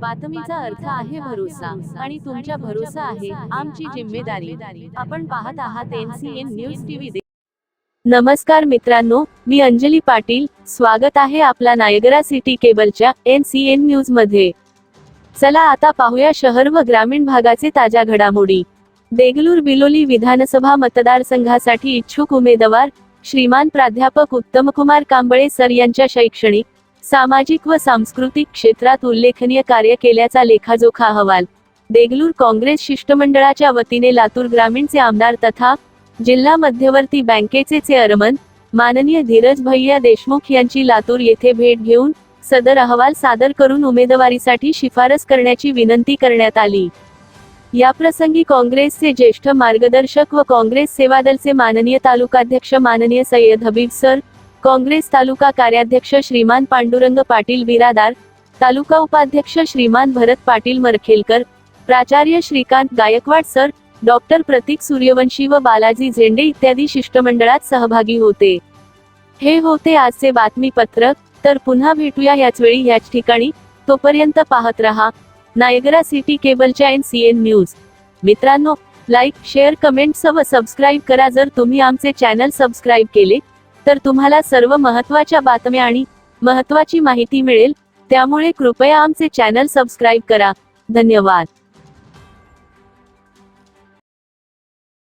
बातमीचा अर्थ आहे भरोसा आणि तुमच्या भरोसा आहे आमची जिम्मेदारी. आपण पाहत आहात एनसीएन न्यूज टीव्ही नमस्कार मित्रांनो मी अंजली पाटील. स्वागत आहे आपला नायगरा सिटी केबलच्या एन सी एन न्यूजमध्ये चला आता पाहूया शहर व ग्रामीण भागाचे ताज्या घडामोडी. देगलूर बिलोली विधानसभा मतदारसंघासाठी इच्छुक उमेदवार श्रीमान प्राध्यापक उत्तमकुमार कांबळे सर यांच्या शैक्षणिक सामाजिक व सांस्कृतिक क्षेत्रात उल्लेखनीय कार्य केल्याचा लेखाजोखा अहवाल. देगलूर काँग्रेस शिष्टमंडळाच्या वतीने लातूर ग्रामीणचे आमदार तथा जिल्हा मध्यवर्ती बँकेचे चेअरमन माननीय धीरज भैया देशमुख यांची लातूर येथे भेट घेऊन सदर अहवाल सादर करून उमेदवारीसाठी शिफारस करण्याची विनंती करण्यात आली. याप्रसंगी काँग्रेसचे ज्येष्ठ मार्गदर्शक व काँग्रेस सेवादलचे माननीय तालुकाध्यक्ष माननीय सय्यद हबीब सर काँग्रेस तालुका कार्याध्यक्ष श्रीमान पांडुरंग पाटील बिरादार तालुका उपाध्यक्ष श्रीमान भरत पाटील मरखेलकर प्राचार्य श्रीकांत गायकवाड सर डॉक्टर प्रतीक सूर्यवंशी व बालाजी झेंडे इत्यादी शिष्टमंडळात सहभागी होते. हे होते आजचे बातमीपत्रक तर पुन्हा भेटूया याच वेळी याच ठिकाणी. तोपर्यंत पाहत रहा नायगरा सिटी केबलच्या एन सी एन न्यूज. मित्रांनो लाईक शेअर कमेंट्स व सबस्क्राईब करा जर तुम्ही आमचे चॅनल सबस्क्राईब केले तर तुम्हाला सर्व महत्त्वाच्या बातम्या आणि महत्त्वाची माहिती मिळेल. त्यामुळे कृपया आमचे चॅनल सबस्क्राईब करा. धन्यवाद.